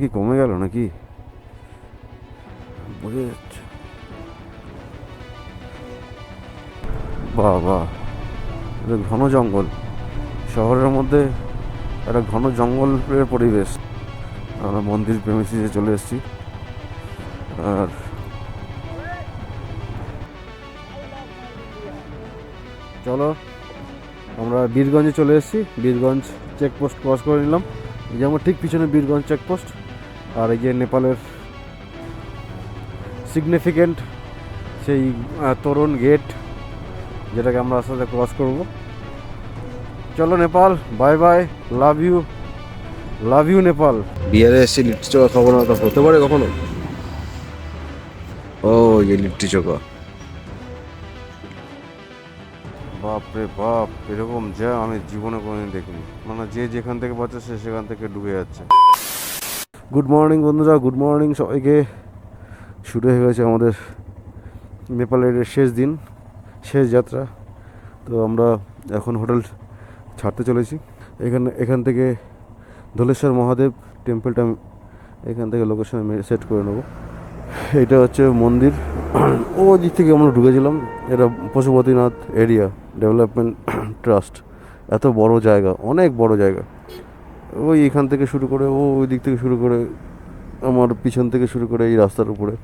কি কমে গেল নাকি? বোঝা যাচ্ছে। বাহ এটা ঘন জঙ্গল। শহরের মধ্যে একটা ঘন জঙ্গলের পরিবেশ। আমরা মন্দির প্রেমিসিসে চলে এসেছি। আর চলো, আমরা বীরগঞ্জে চলে এসেছি। বীরগঞ্জ চেকপোস্ট ক্রস করে নিলাম। এই যে আমার ঠিক পিছনে বীরগঞ্জ চেকপোস্ট আর এই যে নেপালের সিগনিফিকেন্ট সেই তোরণ গেট যেটাকে আমরা আস্তে আস্তে ক্রস করব। চলো Nepal bye bye love you love you Nepal. বিহারে এসে লিট্টি চোখা খাব না তা হতে পারে কখনো? ও যে লিট্টি চোখা। বাপরে বাপ এরকম যা আমি জীবনে কোনোদিন দেখিনি। মানে যে যেখান থেকে পাচ্ছে সে সেখান থেকে ডুবে যাচ্ছে। গুড মর্নিং বন্ধুরা। গুড মর্নিং সবাইকে। শুরু হয়ে গেছে আমাদের নেপালের শেষ দিন, শেষ যাত্রা। তো আমরা এখন হোটেল ছাড়তে চলেছি। এখানে এখান থেকে ধলেশ্বর মহাদেব টেম্পলটা এখান থেকে লোকেশনে সেট করে নেব। এটা হচ্ছে মন্দির। ও দিক থেকে আমরা ঢুকেছিলাম। এটা পশুপতিনাথ এরিয়া ডেভেলপমেন্ট ট্রাস্ট এত বড় জায়গা, অনেক বড় জায়গা। ওই এখান থেকে শুরু করে, ও ওই দিক থেকে শুরু করে, আমার পিছন থেকে শুরু করে এই রাস্তার উপরে।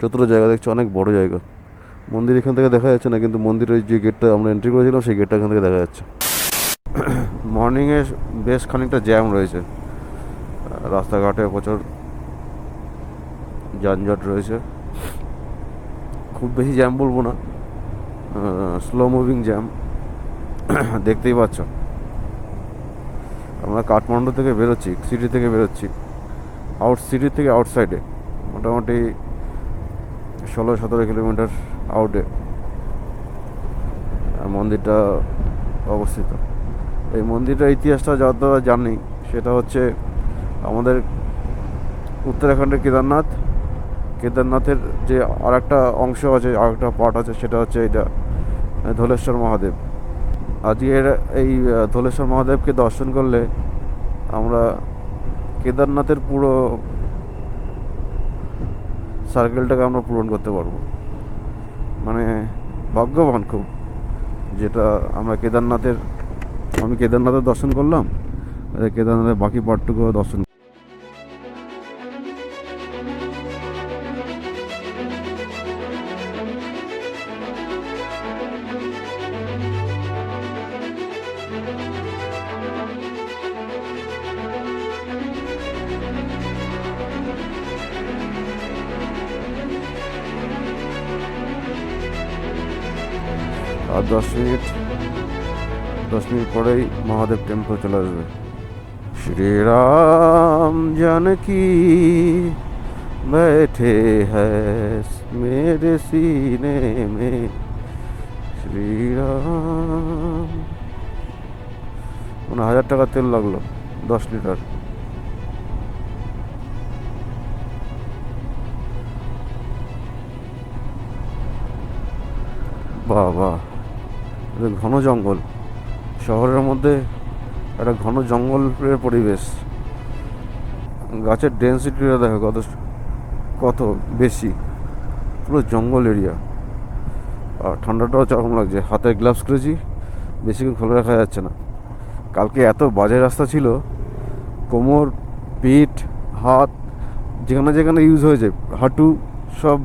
যতটা জায়গা দেখছি, অনেক বড় জায়গা। মন্দির এখান থেকে দেখা যাচ্ছে না, কিন্তু মন্দিরের যে গেটটা আমরা এন্ট্রি করেছিলাম, সেই গেটটা এখান থেকে দেখা যাচ্ছে। মর্নিংয়ে বেশ খানিকটা জ্যাম রয়েছে। রাস্তাঘাটে প্রচুর যানজট রয়েছে। খুব বেশি জ্যাম বলব না। স্লো মুভিং জ্যাম দেখতেই পাচ্ছ। আমরা কাঠমান্ডু থেকে বেরোচ্ছি সিটি থেকে বেরোচ্ছি। আউট সিটি থেকে আউটসাইডে মোটামুটি ষোলো সতেরো কিলোমিটার আউটে মন্দিরটা অবস্থিত। এই মন্দিরটার ইতিহাসটা যতটা জানি, সেটা হচ্ছে আমাদের উত্তরাখণ্ডের কেদারনাথ। কেদারনাথের যে আর একটা অংশ আছে আর একটা পার্ট আছে, সেটা হচ্ছে এটা ধলেশ্বর মহাদেব। আজকের এই, ধলেশ্বর মহাদেবকে দর্শন করলে আমরা কেদারনাথের পুরো সার্কেলটাকে আমরা পূরণ করতে পারব। মানে ভাগ্যবান খুব যেটা আমরা কেদারনাথের, আমি কেদারনাথের দর্শন করলাম কেদারনাথের বাকি পার্টটুকুও দর্শন দশ মিনিট দশ মিনিট পরেই মহাদেব টেম্পল চলে আসবে শ্রীরাম জানকি बैठे हैं मेरे सीने में শ্রীরাম মানে হাজার টাকা তেল লাগলো দশ লিটার বাহ বাহ এটা ঘন জঙ্গল। শহরের মধ্যে একটা ঘন জঙ্গলের পরিবেশ। গাছের ডেন্সিটিটা দেখো কত কত বেশি। পুরো জঙ্গল এরিয়া আর ঠান্ডাটাও চরম লাগছে। হাতে গ্লাভস করেছি। বেশিক্ষণ খোলা রাখা যাচ্ছে না। কালকে এত বাজে রাস্তা ছিল। কোমর, পিঠ, হাত, যেখানে যেখানে ইউজ হয়েছে, হাঁটু সব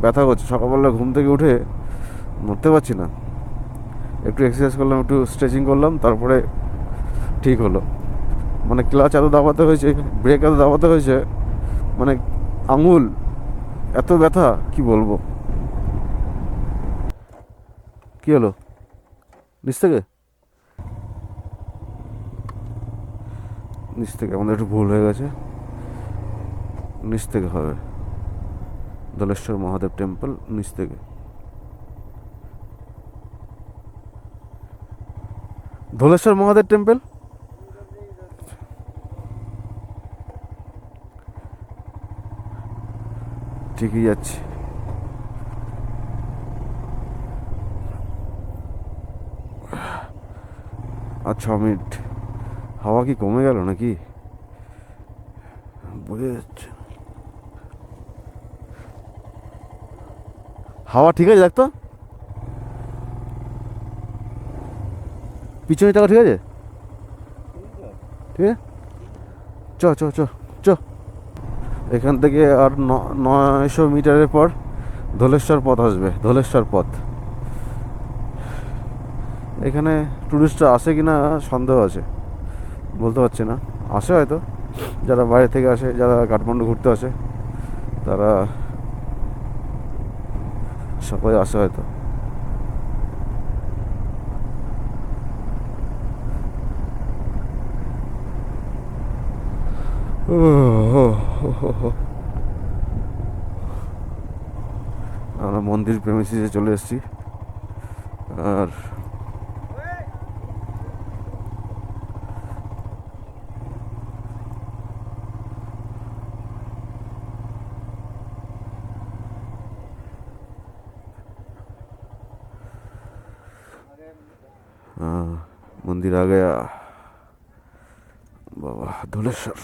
ব্যথা করছে। সকালবেলা ঘুম থেকে উঠে নড়তে পারছি না। একটু এক্সারসাইজ করলাম, একটু স্ট্রেচিং করলাম, তারপরে ঠিক হলো। মানে ক্লাচ এত দাবাতে হয়েছে ব্রেক এত দাবাতে হয়েছে মানে আঙুল, এত ব্যথা, কি বলব? কি হলো? নিচ থেকে? নিচ থেকে, আমাদের একটু ভুল হয়ে গেছে। নিচ থেকে হবে। দলেশ্বর মহাদেব টেম্পল নিচ থেকে। ধলেশ্বর মহাদেব টেম্পল? ঠিকই যাচ্ছে। আর ছ মিনিট। হাওয়া কি কমে গেল নাকি? বোঝা যাচ্ছে। হাওয়া ঠিক আছে দেখতো পিছনে টাকা ঠিক আছে? ঠিক আছে? চ চ চ চ। এখান থেকে আর নয়শো মিটারের পর ধলেশ্বর পথ আসবে, ধলেশ্বর পথ। এখানে টুরিস্টরা আসে কি না সন্দেহ আছে। বলতে পারছি না। আসে হয়তো। যারা বাইরে থেকে আসে, যারা কাঠমান্ডু ঘুরতে আসে, তারা সবাই আসে হয়তো। আমরা মন্দির প্রেমিসিসে চলে এসেছি আর हाँ, मंदिर आ गया बाबा धुलेश्वर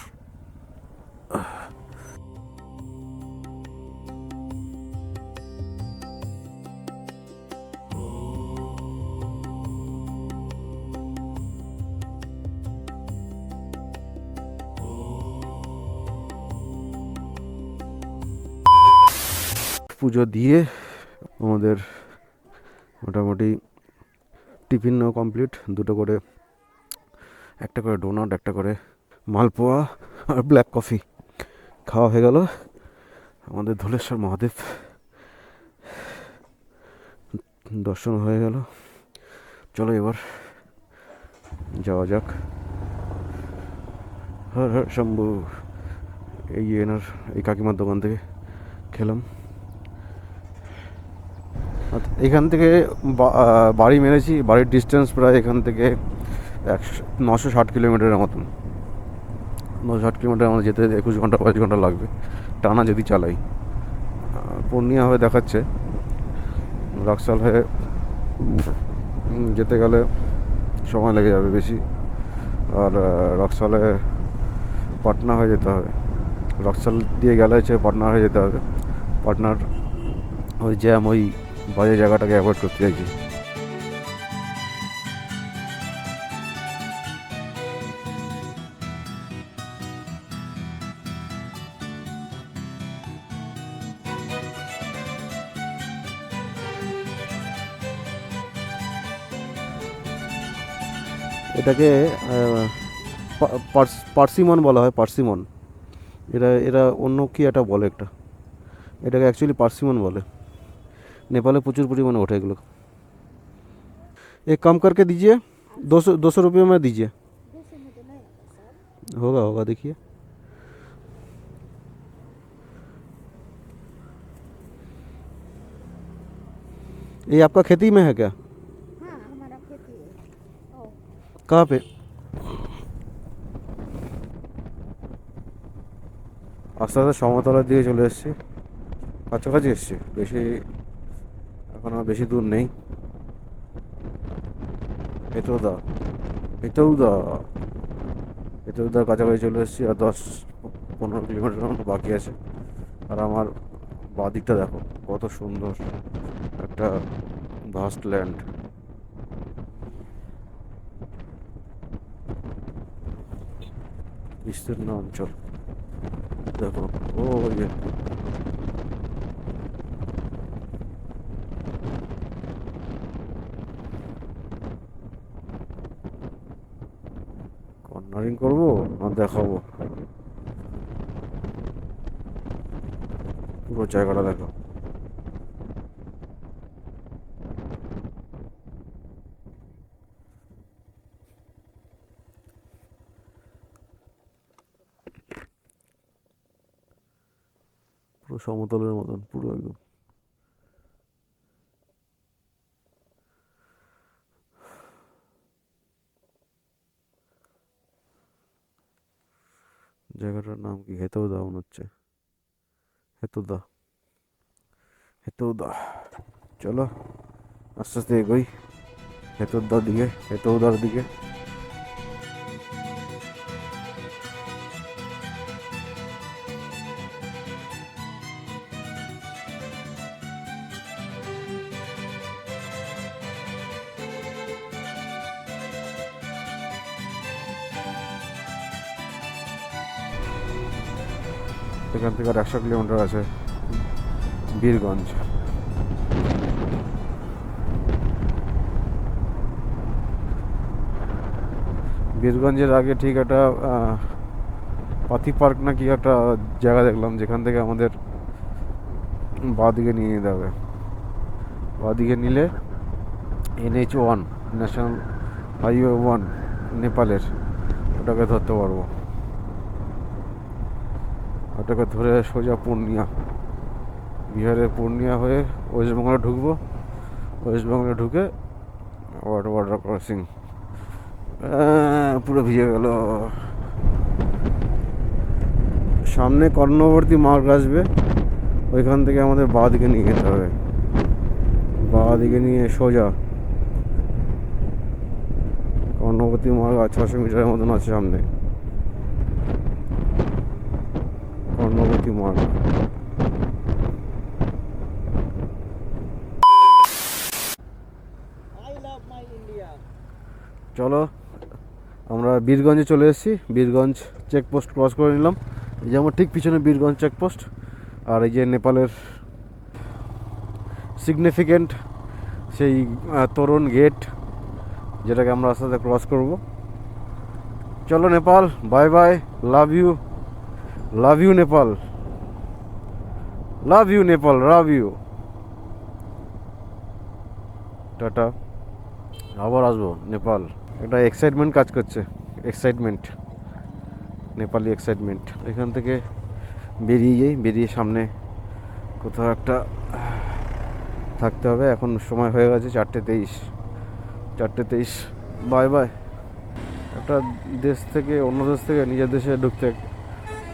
পুজো দিয়ে আমাদের মোটামুটি টিফিনও কমপ্লিট। দুটো করে, একটা করে ডোনাট একটা করে মালপোয়া আর ব্ল্যাক কফি খাওয়া হয়ে গেল। আমাদের ধলেশ্বর মহাদেব দর্শন হয়ে গেল। চলো এবার যাওয়া যাক। হর হর শম্ভু, এই এনার, এই কাকিমার দোকান থেকে খেলাম। এখান থেকে বাড়ি মেরেছি, বাড়ির ডিস্টেন্স প্রায় এখান থেকে একশো, নশো ষাট কিলোমিটারের মতন। নশো ষাট কিলোমিটার আমাদের যেতে একুশ ঘণ্টা, বাইশ ঘণ্টা লাগবে। টানা যদি চালাই। পূর্ণিয়া হয়ে দেখাচ্ছে। রাক্সাল হয়ে যেতে গেলে সময় লেগে যাবে বেশি। আর রক্সালে পাটনা হয়ে যেতে হবে। রক্সাল দিয়ে গেলে হচ্ছে পাটনা হয়ে যেতে হবে। পাটনার ওই জ্যাম, ওই বাজে জায়গাটাকে অ্যাভয়েড করতে চাইছি। এটাকে পার্সিমন বলা হয়, পার্সিমন। এরা এরা অন্য কি একটা বলে একটা? এটাকে অ্যাকচুয়ালি পার্সিমন বলে। नेपाल में प्रचुर परिमाण उठे एगुलो एक काम करके दीजिए दो सौ दो सौ रुपये में दीजिए होगा होगा देखिए ये आपका खेती में है क्या हाँ हमारा खेती है ओ कहाँ पे আস্তে আস্তে সমতলার দিকে চলে এসেছি কাছাকাছি এসেছি বেশি এখন আর বেশি দূর নেই। এটাও দা এটাও দা এটাও দা কাছাকাছি চলে এসেছি আর দশ পনেরো কিলোমিটার মতো বাকি আছে। আর আমার বাঁ দিকটা দেখো, কত সুন্দর একটা ভাস্ট ল্যান্ড বিস্তীর্ণ অঞ্চল। দেখো, ও যে কর্নারিং করব না দেখাবো। পুরো জায়গাটা দেখো। পুরো সমতলের মতন পুরো একদম। জায়গাটার নাম কি হেতৌদা মনে হচ্ছে হেতৌদা হেতৌদা চলো আস্তে আস্তে এগোই হেতৌদার দিকে হেতৌদার দিকে এখান থেকে আর একশো কিলোমিটার আছে বীরগঞ্জ। বীরগঞ্জের আগে ঠিক একটা পাথি পার্ক না কি একটা জায়গা দেখলাম, যেখান থেকে আমাদের বাঁ দিকে নিয়ে যেতে হবে। বাঁ দিকে নিলে NH one national highway one নেপালের, ওটাকে ধরতে পারব। ওটাকে ধরে সোজা পূর্ণিয়া। বিহারের পূর্ণিয়া হয়ে ওয়েস্ট বেঙ্গলে ঢুকবো। ওয়েস্ট বেঙ্গলে ঢুকে ওয়াটার ওয়াটার ক্রসিং পুরো ভিজে গেল। সামনে কর্ণবর্তী মার্গ আসবে। ওইখান থেকে আমাদের বাঁ দিকে নিয়ে যেতে হবে। বাঁ দিকে নিয়ে সোজা। কর্ণবর্তী মার্গ ছশো মিটারের মতন আছে সামনে কর্ণবতী মার্গ চলো আমরা বীরগঞ্জে চলে এসেছি। বীরগঞ্জ চেকপোস্ট ক্রস করে নিলাম। এই যে আমার ঠিক পিছনে বীরগঞ্জ চেকপোস্ট আর এই যে নেপালের সিগনিফিকেন্ট সেই তরুণ গেট যেটাকে আমরা আস্তে আস্তে ক্রস করব। চলো Nepal bye bye love you love you Nepal love you Nepal love you tata. আবার আসব নেপাল। একটা এক্সাইটমেন্ট কাজ করছে। এক্সাইটমেন্ট নেপালি এক্সাইটমেন্ট এখান থেকে বেরিয়ে যাই, বেরিয়ে সামনে কোথাও একটা থাকতে হবে। এখন সময় হয়ে গেছে চারটে তেইশ। চারটে তেইশ। Bye bye. একটা দেশ থেকে অন্য দেশ থেকে নিজের দেশে ঢুকতে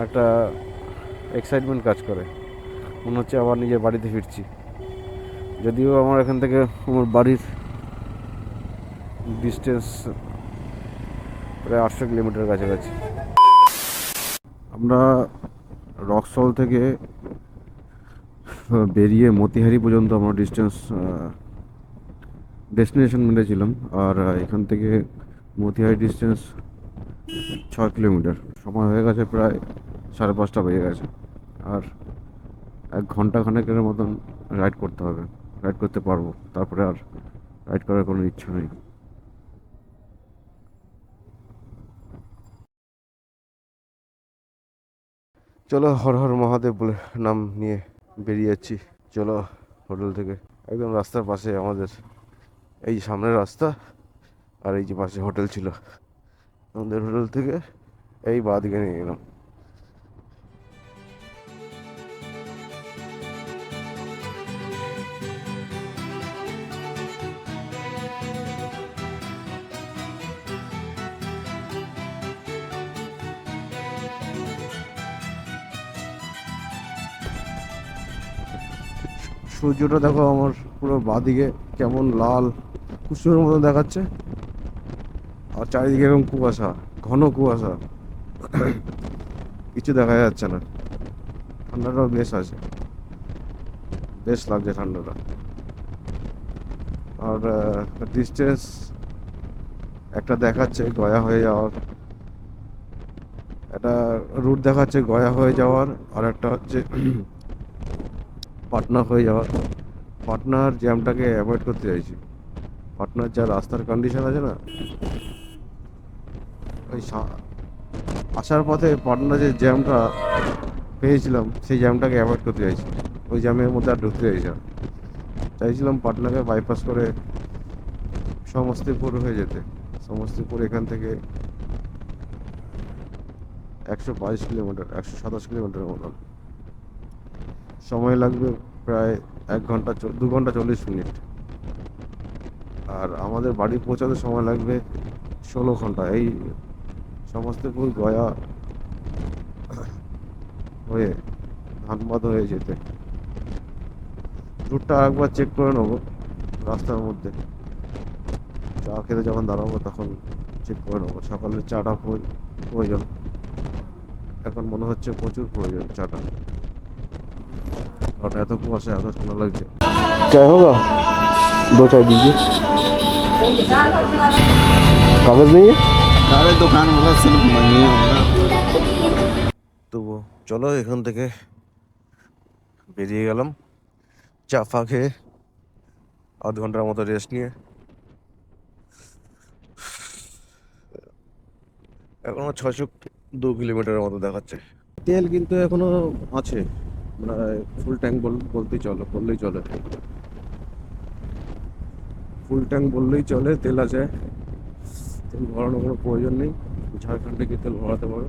একটা এক্সাইটমেন্ট কাজ করে। মনে হচ্ছে আবার নিজের বাড়িতে ফিরছি। যদিও আমার এখান থেকে আমার বাড়ির ডিস্টেন্স প্রায় আটশো কিলোমিটার কাছাকাছি। আমরা রকসল থেকে বেরিয়ে মতিহারি পর্যন্ত আমরা ডিস্টেন্স ডেস্টিনেশন মিলেছিলাম আর এখান থেকে মতিহারি ডিস্টেন্স ছয় কিলোমিটার। সময় হয়ে গেছে প্রায় সাড়ে পাঁচটা বেজে গেছে। আর এক ঘণ্টা খানেকের মতন রাইড করতে হবে। রাইড করতে পারব। তারপরে আর রাইড করার কোনো ইচ্ছা নেই। চলো হর হর মহাদেব বলে নাম নিয়ে বেরিয়ে যাচ্ছি। চলো হোটেল থেকে। একদম রাস্তার পাশে আমাদের। এই সামনের রাস্তা আর এই যে পাশে হোটেল ছিল। আমাদের হোটেল থেকে এই বাদ গিয়ে নিয়ে গেলাম। সূর্যটা দেখো আমার পুরো বাঁদিকে কেমন লাল, কুসুমের মতো দেখাচ্ছে। আর চারিদিকে এরকম কুয়াশা, ঘন কুয়াশা। কিছু দেখা যাচ্ছে না। ঠান্ডাটাও বেশ আছে। বেশ লাগছে ঠান্ডাটা। আর ডিস্টেন্স একটা দেখাচ্ছে গয়া হয়ে যাওয়ার। একটা রুট দেখাচ্ছে গয়া হয়ে যাওয়ার। আর একটা হচ্ছে পাটনা হয়ে যাওয়ার, পাটনার জ্যামটাকে অ্যাভয়েড করতে চাইছি। পাটনার যা রাস্তার কন্ডিশন আছে না, ওই আসার পথে পাটনা যে জ্যামটা পেয়েছিলাম, সেই জ্যামটাকে অ্যাভয়েড করতে চাইছি। ওই জ্যামের মধ্যে আর ঢুকতে চাইছি না। চাইছিলাম পাটনাকে বাইপাস করে সমস্তিপুর হয়ে যেতে। সমস্তিপুর এখান থেকে একশো বাইশ কিলোমিটার, একশো সাতাশ কিলোমিটারের মতন। সময় লাগবে প্রায় এক ঘণ্টা দু ঘণ্টা চল্লিশ মিনিট। আর আমাদের বাড়ি পৌঁছাতে সময় লাগবে ষোলো ঘণ্টা। এই সমস্তিপুর গয়া হয়ে, ধানবাদ হয়ে যেতে। রুটটা একবার চেক করে নেব রাস্তার মধ্যে। চা খেতে যখন দাঁড়াবো তখন চেক করে নেব। সকালের চাটা প্রয়োজন। এখন মনে হচ্ছে প্রচুর প্রয়োজন চাটা। এত কুয়াশা এত লাগছে। চাই হোক দু চাই দিদি কাগজ নেই তবু চলো এখান থেকে বেরিয়ে গেলাম। চা ফা খেয়ে আধ ঘণ্টার মতো রেস্ট নিয়ে। এখনও ছয়শো দু কিলোমিটারের মতো দেখাচ্ছে। তেল কিন্তু এখনও আছে। ফুল ট্যাঙ্ক বলতেই চলে, বললেই চলে। ফুল ট্যাঙ্ক বললেই চলে, তেল আছে। তেল ভরানোর কোনো প্রয়োজন নেই। ঝাড়খণ্ডে গিয়ে তেল ভরাতে পারো।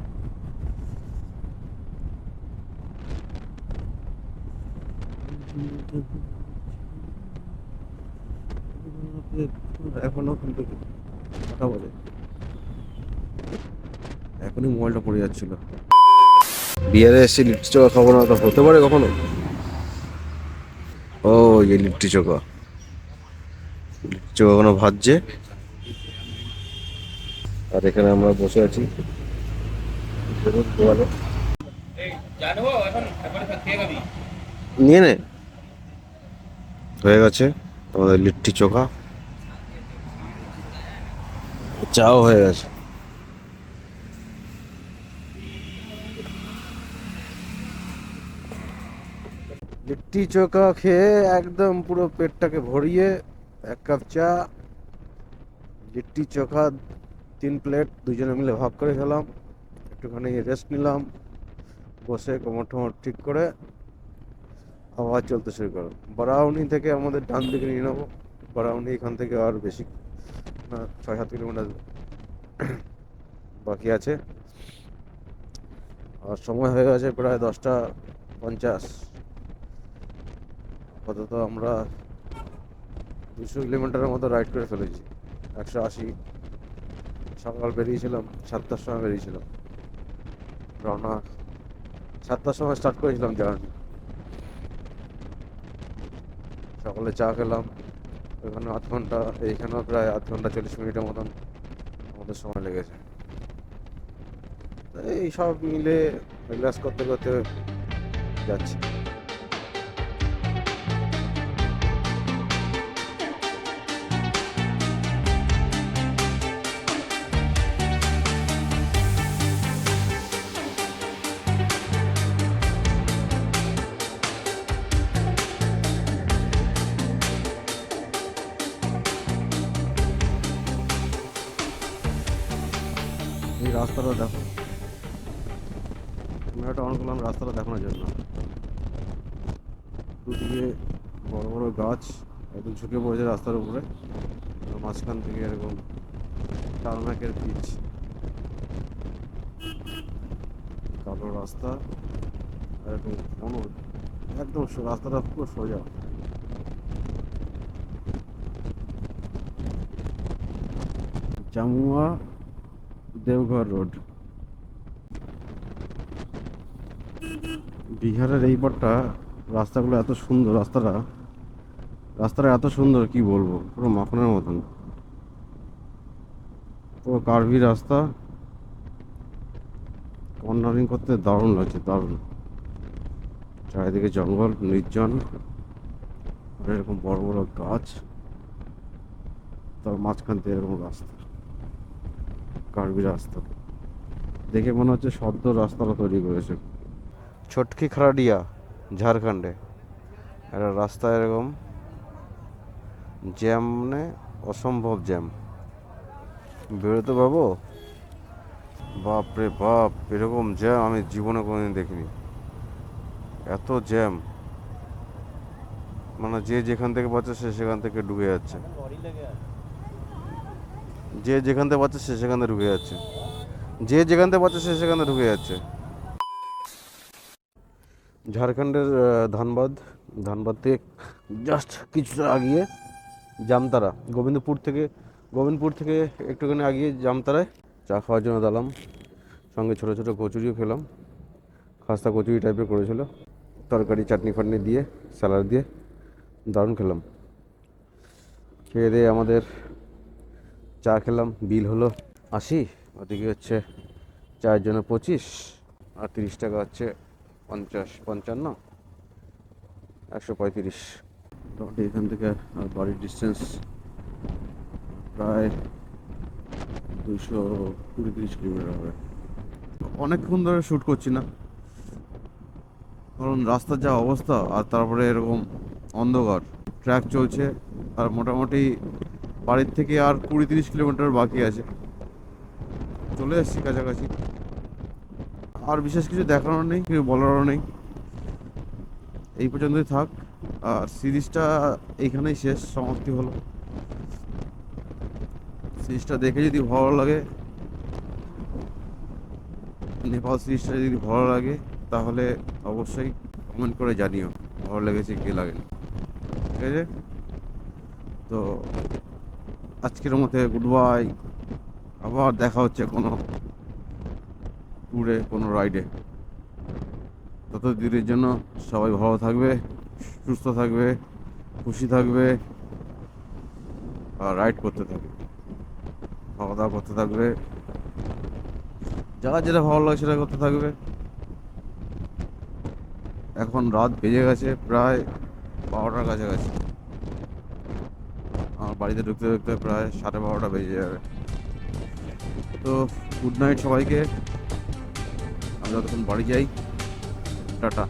এখনও কিন্তু কথা বলে। এখনই মোবাইলটা পড়ে যাচ্ছিল। বিহারে এসে লিট্টি চোখা খাব না, তা হতে পারে কখনো? ও এই লিট্টি চোখা। লিট্টি চোখা কোনো ভাজছে। আর এখানে আমরা বসে আছি। নিয়ে নে। হয়ে গেছে আমাদের লিট্টি চোখা। চাও হয়ে গেছে। লিট্টি চোখা খেয়ে একদম পুরো পেটটাকে ভরিয়ে এক কাপ চা লিট্টি চোখা, তিন প্লেট, দুজনে মিলে ভাগ করে খেলাম। একটুখানি রেস্ট নিলাম। বসে কোমর ঠোমর ঠিক করে আবার চলতে শুরু করো বারাউনি থেকে আমাদের ডান দিকে নিয়ে নেব। বারাউনি এখান থেকে আর বেশি না, ছয় সাত কিলোমিটার বাকি আছে। আর সময় হয়ে গেছে প্রায় দশটা পঞ্চাশ। আপাতত আমরা দুশো কিলোমিটারের মতো রাইড করে ফেলেছি একশো আশি সকাল বেরিয়েছিলাম, সাতটার সময় বেরিয়েছিলাম। রওনা সাতটার সময় স্টার্ট করেছিলাম জার্নি সকালে চা খেলাম, ওখানে আধ ঘণ্টা, এইখানেও প্রায় আধ ঘণ্টা চল্লিশ মিনিটের মতন আমাদের সময় লেগেছে। এই সব মিলে রিল্যাক্স করতে করতে যাচ্ছি। রাস্তাটা দেখো। ক্যামেরাটা অন করলাম রাস্তাটা দেখানোর জন্য। দুদিকে বড় বড় গাছ, একদম ঝুঁকে পড়েছে রাস্তার উপরে। মাঝখান থেকে এরকম টারমাকের পিচ। কালো রাস্তা এরকম কোনো একদম রাস্তাটা পুরো সোজা। জামুয়া দেওঘর রোড। বিহারের এই পারটা রাস্তাগুলো এত সুন্দর, রাস্তাটা রাস্তাটা এত সুন্দর, কি বলব? পুরো মাখনের মতন। পুরো কার্ভি রাস্তা। কর্নারিং করতে দারুণ লাগছে, দারুণ। চারিদিকে জঙ্গল, নির্জন। আর এরকম বড় বড় গাছ। তার মাঝখান দিয়ে এরকম রাস্তা। কার্বি রাস্তা দেখে মনে হচ্ছে সদ্য রাস্তাটা তৈরি করেছে। ছটকি খারাডিয়া ঝাড়খণ্ডে। একটা রাস্তা এরকম, জ্যাম মানে অসম্ভব জ্যাম। বেরোতে পারব বাপ রে বাপ, এরকম জ্যাম আমি জীবনে কোনোদিন দেখিনি। এত জ্যাম। মানে যে যেখান থেকে পাচ্ছে সে সেখান থেকে ডুবে যাচ্ছে। যে যেখান থেকে পাচ্ছে সে সেখান থেকে ঢুকে যাচ্ছে। যে যেখান থেকে পাচ্ছে সে সেখান থেকে ঢুকে যাচ্ছে। ঝাড়খণ্ডের ধানবাদ ধানবাদ থেকে জাস্ট কিছুটা আগিয়ে জামতারা, গোবিন্দপুর থেকে গোবিন্দপুর থেকে একটুখানি আগিয়ে জামতারায় চা খাওয়ার জন্য দাঁড়ালাম। সঙ্গে ছোটো ছোটো কচুরিও খেলাম। খাস্তা কচুরি টাইপের করেছিল। তরকারি, চাটনি ফাটনি দিয়ে স্যালাড দিয়ে দারুণ খেলাম। খেয়ে দিয়ে আমাদের চা খেলাম, বিল হলো আশি, ওদিকে হচ্ছে চায়ের জন্য পঁচিশ, আর তিরিশ টাকা হচ্ছে পঞ্চাশ, পঞ্চান্ন, একশো পঁয়ত্রিশ। মোটামুটি এখান থেকে আর বাড়ির ডিস্টেন্স প্রায় দুশো কুড়ি, তিরিশ কিলোমিটার হবে। অনেকক্ষণ ধরে শ্যুট করছি না। কারণ রাস্তার যা অবস্থা আর তারপরে এরকম অন্ধকার। ট্র্যাক চলছে আর মোটামুটি বাড়ির থেকে আর কুড়ি তিরিশ কিলোমিটার বাকি আছে। চলে এসেছি কাছাকাছি। আর বিশেষ কিছু দেখানোর নেই, কিছু বলারও নেই। এই পর্যন্তই থাক। আর সিরিজটা এইখানেই শেষ, সমাপ্তি হলো। সিরিজটা দেখে যদি ভালো লাগে, নেপাল সিরিজটা যদি ভালো লাগে, তাহলে অবশ্যই কমেন্ট করে জানিও, ভালো লেগেছে কে লাগেনি। ঠিক আছে? তো আজকের মধ্যে গুড বাই আবার দেখা হচ্ছে কোনো ট্যুরে কোনো রাইডে তত দিনের জন্য সবাই ভালো থাকবে, সুস্থ থাকবে, খুশি থাকবে, আর রাইড করতে থাকবে। খাওয়া দাওয়া করতে থাকবে। যারা যেটা ভালো লাগে সেটা করতে থাকবে। এখন রাত বেজে গেছে, প্রায় বারোটার কাছাকাছি। বাড়িতে ঢুকতে ঢুকতে প্রায় সাড়ে বারোটা বেজে যাবে। তো গুড নাইট সবাইকে। আমি যতক্ষণ বাড়ি যাই, টাটা।